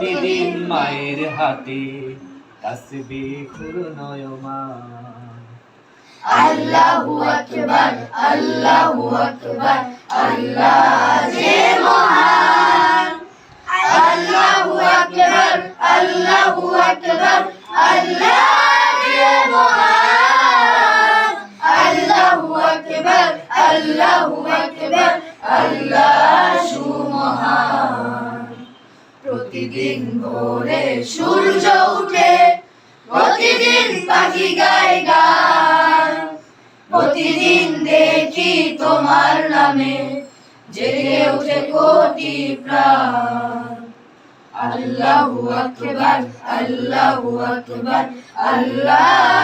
দিন মায়ের হাতে তাসবি ঘূর্ণয়মান আল্লাহু আকবার আল্লাহু আকবার আল্লাহ যে মহান। আল্লাহু আকবার আল্লাহু আকবার আল্লাহ প্রতিদিন ভোরে সূর্য উঠে, প্রতিদিন পাখি গায় গান। প্রতিদিন দেখি তোমার নামে, জেগে উঠে কোটি প্রাণ। আল্লাহু আকবার আল্লাহু আকবার, আল্লাহ